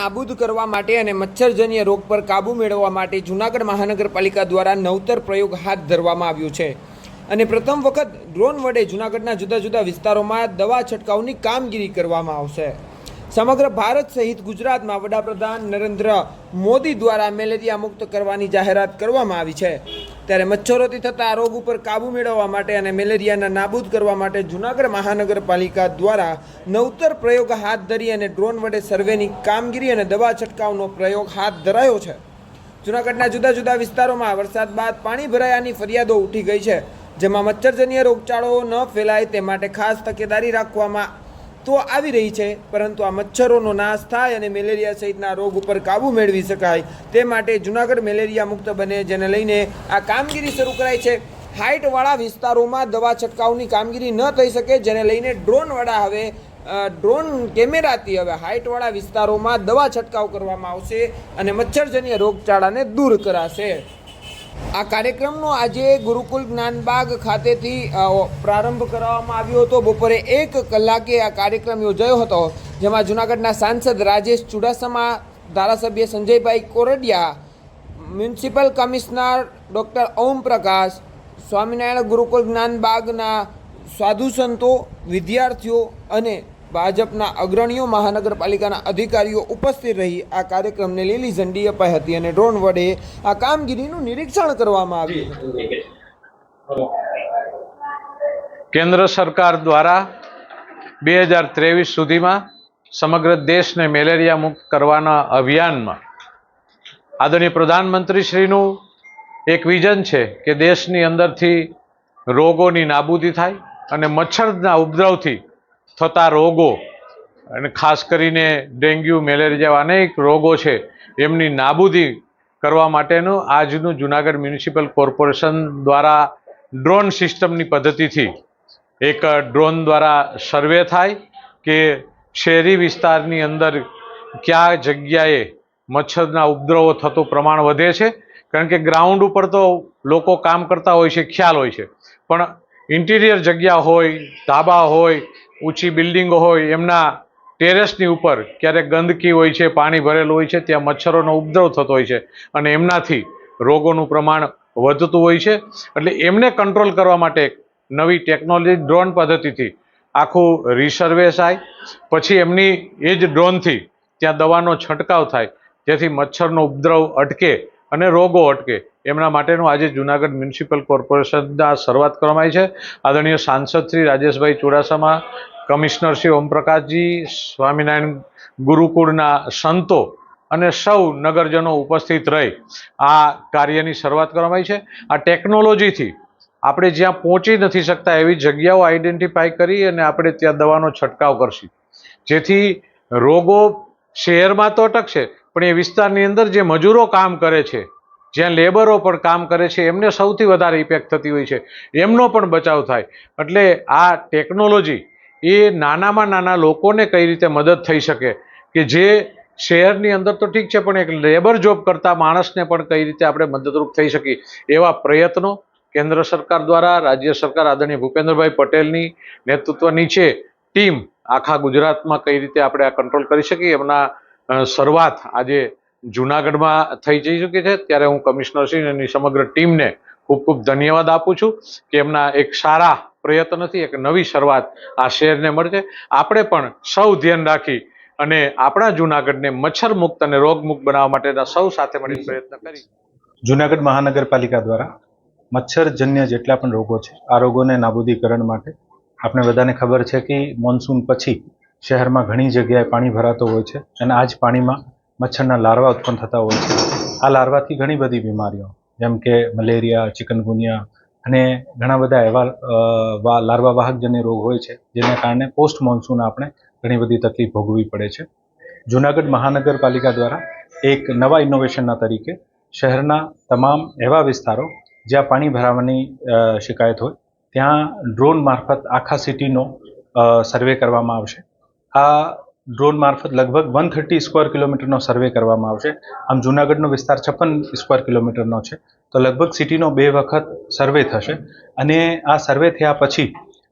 નાબૂદ કરવા માટે અને મચ્છરજન્ય રોગ પર કાબૂ મેળવવા માટે જૂનાગઢ મહાનગરપાલિકા દ્વારા નવતર પ્રયોગ હાથ ધરવામાં આવ્યો છે. અને પ્રથમ વખત ડ્રોન વડે જૂનાગઢના જુદા જુદા વિસ્તારોમાં દવા છંટકાવની કામગીરી કરવામાં આવશે. સમગ્ર ભારત સહિત ગુજરાતમાં વડાપ્રધાન નરેન્દ્ર મોદી દ્વારા મેલેરિયા મુક્ત કરવાની જાહેરાત કરવામાં આવી છે. ત્યારે મચ્છરોથી થતા રોગ ઉપર કાબૂ મેળવવા માટે અને મેલેરિયાના નાબૂદ કરવા માટે જૂનાગઢ મહાનગરપાલિકા દ્વારા નવતર પ્રયોગ હાથ ધરી અને ડ્રોન વડે સર્વેની કામગીરી અને દવા છંટકાવનો પ્રયોગ હાથ ધરાયો છે. જૂનાગઢના જુદા જુદા વિસ્તારોમાં વરસાદ બાદ પાણી ભરાયાની ફરિયાદો ઉઠી ગઈ છે, જેમાં મચ્છરજન્ય રોગચાળો ન ફેલાય તે માટે ખાસ તકેદારી રાખવામાં તો આવી રહી છે, પરંતુ આ મચ્છરોનો નાશ થાય અને મેલેરિયા સહિતના રોગ ઉપર કાબૂ મેળવી શકાય. તે માટે જૂનાગઢ મેલેરિયા મુક્ત બને, જેને લઈને આ કામગીરી શરૂ કરાઈ છે. હાઇટવાળા વિસ્તારોમાં દવા છંટકાવની કામગીરી ન થઈ શકે, જેને લઈને ડ્રોનવાળા હવે ડ્રોન કેમેરાથી હવે હાઇટવાળા વિસ્તારોમાં દવા છંટકાવ કરવામાં આવશે અને મચ્છરજન્ય રોગચાળાને દૂર કરાશે. આ કાર્યક્રમનો આજે ગુરુકુલ જ્ઞાનબાગ ખાતેથી પ્રારંભ કરવામાં આવ્યો હતો. બપોરે એક કલાકે આ કાર્યક્રમ યોજાયો હતો, જેમાં જૂનાગઢના સાંસદ રાજેશ ચુડાસમા, ધારાસભ્ય Sanjaybhai Koradiya, municipal commissioner doctor Om Prakash, Swaminarayan Gurukul જ્ઞાનબાગના સાધુ સંતો, વિદ્યાર્થીઓ અને ભાજપના અગ્રણીઓ, મહાનગરપાલિકાના અધિકારીઓ ઉપસ્થિત રહી આ કાર્યક્રમને લીલી ઝંડી અપાઈ હતી અને ડ્રોન વડે આ કામગીરીનું નિરીક્ષણ કરવામાં આવ્યું હતું. કેન્દ્ર સરકાર દ્વારા બે હજાર ત્રેવીસ સુધીમાં સમગ્ર દેશને મેલેરિયા મુક્ત કરવાના અભિયાનમાં આદરણીય પ્રધાનમંત્રીશ્રીનું એક વિઝન છે કે દેશની અંદરથી રોગોની નાબૂદી થાય અને મચ્છરના ઉપદ્રવથી થતા રોગો અને ખાસ કરીને ડેન્ગ્યુ, મેલેરિયા જેવા અનેક રોગો છે, એમની નાબૂદી કરવા માટેનું આજનું જુનાગઢ મ્યુનિસિપલ કોર્પોરેશન દ્વારા ડ્રોન સિસ્ટમની પદ્ધતિથી એક ડ્રોન દ્વારા સર્વે થાય કે શહેરી વિસ્તારની અંદર કયા જગ્યાએ મચ્છરના ઉપદ્રવો થતું પ્રમાણ વધે છે. કારણ કે ગ્રાઉન્ડ ઉપર તો લોકો કામ કરતા હોય છે, ખ્યાલ હોય છે. પણ ઇન્ટિરિયર જગ્યા હોય, ધાબા હોય ઊંચી બિલ્ડિંગો હોય, એમના ટેરેસની ઉપર ક્યારેક ગંદકી હોય છે, પાણી ભરેલું હોય છે, ત્યાં મચ્છરોનો ઉપદ્રવ થતો હોય છે અને એમનાથી રોગોનું પ્રમાણ વધતું હોય છે. એટલે એમને કંટ્રોલ કરવા માટે નવી ટેકનોલોજી ડ્રોન પદ્ધતિથી આખું રિસર્વે થાય પછી એમની એ જ ડ્રોનથી ત્યાં દવાનો છંટકાવ થાય, જેથી મચ્છરનો ઉપદ્રવ અટકે અને રોગો અટકે. એમના માટેનું આજે જુનાગઢ મ્યુનિસિપલ કોર્પોરેશનના શરૂઆત કરવામાં આવી છે. આદરણીય સાંસદ શ્રી રાજેશભાઈ ચુડાસમા, કમિશનર શ્રી ઓમપ્રકાશજી, સ્વામિનારાયણ ગુરુકુળના સંતો અને સૌ નગરજનો ઉપસ્થિત રહી આ કાર્યની શરૂઆત કરવામાં આવી છે. આ ટેકનોલોજીથી આપણે જ્યાં પહોંચી નથી શકતા એવી જગ્યાઓ આઈડેન્ટિફાઈ કરી અને આપણે ત્યાં દવાનો છંટકાવ કરશું. જેથી રોગો શહેરમાં તો અટકશે, પણ એ વિસ્તારની અંદર જે મજૂરો કામ કરે છે જ્યાં લેબરો પણ કામ કરે છે, એમને સૌથી વધારે ઇફેક્ટ થતી હોય છે. એમનો પણ બચાવ થાય. એટલે આ ટેકનોલોજી એ નાનામાં નાના લોકોને કઈ રીતે મદદ થઈ શકે? કે જે શહેરની અંદર તો ઠીક છે, પણ એક લેબર જોબ કરતા માણસને પણ કઈ રીતે આપણે મદદરૂપ થઈ શકીએ? એવા પ્રયત્નો કેન્દ્ર સરકાર દ્વારા, રાજ્ય સરકાર, આદરણીય ભૂપેન્દ્રભાઈ પટેલની નેતૃત્વ નીચે ટીમ આખા ગુજરાતમાં કઈ રીતે આપણે આ કંટ્રોલ કરી શકીએ? એમના શરૂઆત આજે જુનાગઢમાં થઈ જઈ ચૂકી છે. ત્યારે હું કમિશનરશ્રી એની સમગ્ર ટીમને ખૂબ ખૂબ ધન્યવાદ આપું છું કે એમના એક સારા પ્રયત્નથી એક નવી શરૂઆત આ શહેરને મળશે આપણે પણ સૌ ધ્યાન રાખી અને આપણા જુનાગઢને મચ્છર મુક્ત અને રોગ મુક્ત બનાવવા માટેના સૌ સાથે મળી પ્રયત્ન કરી. જુનાગઢ મહાનગરપાલિકા દ્વારા મચ્છરજન્ય જેટલા પણ રોગો છે, આ રોગોને નાબૂદીકરણ માટે આપણે બધાને ખબર છે કે મોન્સૂન પછી શહેરમાં ઘણી જગ્યાએ પાણી ભરાતો હોય છે અને આ જ પાણીમાં મચ્છરના લાર્વા ઉત્પન્ન થતા હોય છે. આ લાર્વાથી ઘણી બધી બીમારીઓ, જેમ કે મલેરિયા, ચિકનગુનિયા અને ઘણા બધા એવા લાર્વાવાહકજન્ય રોગ હોય છે, જેના કારણે પોસ્ટ મોન્સૂન આપણે ઘણી બધી તકલીફ ભોગવવી પડે છે. જુનાગઢ મહાનગરપાલિકા દ્વારા એક નવા ઇનોવેશનના તરીકે શહેરના તમામ એવા વિસ્તારો જ્યાં પાણી ભરાવાની શિકાયત હોય, ત્યાં ડ્રોન મારફત આખા સિટીનો સર્વે કરવામાં આવશે. આ ડ્રોન મારફત લગભગ વન થર્ટી સ્ક્વેર કિલોમીટરનો સર્વે કરવામાં આવશે. આમ જુનાગઢનો વિસ્તાર છપ્પન સ્ક્વેર કિલોમીટરનો છે. તો લગભગ સિટીનો બે વખત સર્વે થશે. અને આ સર્વે થયા પછી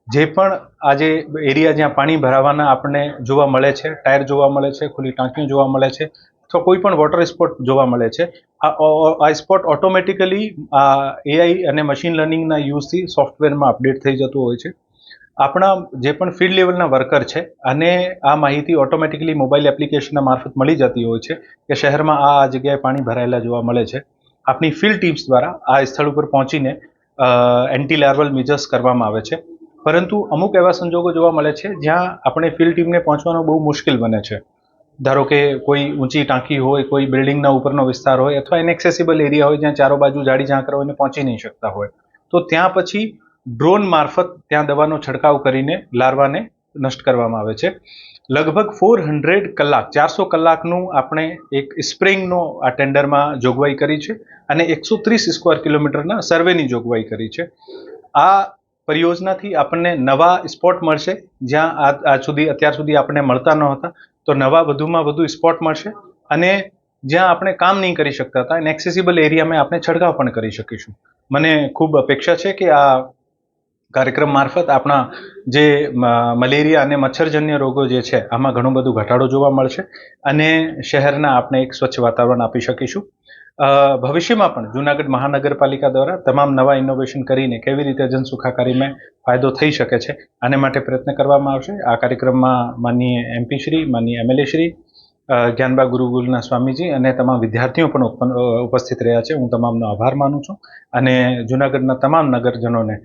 જે પણ આજે એરિયા જ્યાં પાણી ભરાવાના આપણને જોવા મળે છે, ટાયર જોવા મળે છે, ખુલ્લી ટાંકીઓ જોવા મળે છે, અથવા કોઈ પણ વોટર સ્પોટ જોવા મળે છે, આ સ્પોટ ઓટોમેટિકલી આ એઆઈ અને મશીન લર્નિંગના યુઝથી સોફ્ટવેરમાં અપડેટ થઈ જતું હોય છે. આપણા જે પણ ફિલ્ડ લેવલના વર્કર છે, અને આ માહિતી ઓટોમેટિકલી મોબાઈલ એપ્લિકેશનના મારફત મળી જતી હોય છે કે શહેરમાં આ આ જગ્યાએ પાણી ભરાયેલા જોવા મળે છે. આપણી ફિલ્ડ ટીમ્સ દ્વારા આ સ્થળ ઉપર પહોંચીને એન્ટી લાર્વલ મેજર્સ કરવામાં આવે છે. પરંતુ અમુક એવા સંજોગો જોવા મળે છે જ્યાં આપણે ફિલ્ડ ટીમને પહોંચવાનો બહુ મુશ્કેલ બને છે. ધારો કે કોઈ ઊંચી ટાંકી હોય, કોઈ બિલ્ડિંગના ઉપરનો વિસ્તાર હોય અથવા ઇનએક્સેસિબલ એરિયા હોય જ્યાં ચારો બાજુ જાડી ઝાંકરા હોય પહોંચી નહીં શકતા હોય. તો ત્યાં પછી ડ્રોન મારફત ત્યાં દવાનો છંટકાવ કરીને લાર્વાને નષ્ટ કરવામાં આવે છે. લગભગ ફોર હંડ્રેડ કલાક, ચારસો કલાકનું આપણે એક સ્પ્રેઇંગનો આ ટેન્ડરમાં જોગવાઈ કરી છે અને એકસો ત્રીસ સ્ક્વેર કિલોમીટરના સર્વેની જોગવાઈ કરી છે. આ પરિયોજનાથી આપણને નવા સ્પોટ મળશે. જ્યાં આ સુધી, અત્યાર સુધી આપણને મળતા ન હતા, તો નવા વધુમાં વધુ સ્પોટ મળશે અને જ્યાં આપણે કામ નહીં કરી શકતા હતા અને એક્સેસિબલ એરિયામાં આપણે છંટકાવ પણ કરી શકીશું. મને ખૂબ અપેક્ષા છે કે આ કાર્યક્રમ મારફત આપણા જે મલેરિયા અને મચ્છરજન્ય રોગો જે છે, આમાં ઘણું બધું ઘટાડો જોવા મળશે અને શહેરના આપણે એક સ્વચ્છ વાતાવરણ આપી શકીશું. ભવિષ્યમાં પણ જૂનાગઢ મહાનગરપાલિકા દ્વારા તમામ નવા ઇનોવેશન કરીને કેવી રીતે જન સુખાકારીમાં ફાયદો થઈ શકે છે, આને માટે પ્રયત્ન કરવામાં આવશે. આ કાર્યક્રમમાં માનનીય એમપી શ્રી, માનનીય એમએલએ શ્રી જ્ઞાનબા ગુરુકુલના સ્વામીજી અને તમામ વિદ્યાર્થીઓ પણ ઉપસ્થિત રહ્યા છે. હું તમામનો આભાર માનું છું અને જૂનાગઢના તમામ નગરજનોને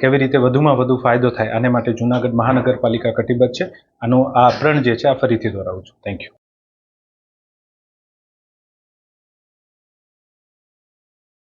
કેવી રીતે વધુમાં વધુ ફાયદો થાય આને માટે જૂનાગઢ મહાનગરપાલિકા કટિબદ્ધ છે. આનું આ પ્રણ જે છે, આ ફરીથી દોહરાવું છું. Thank you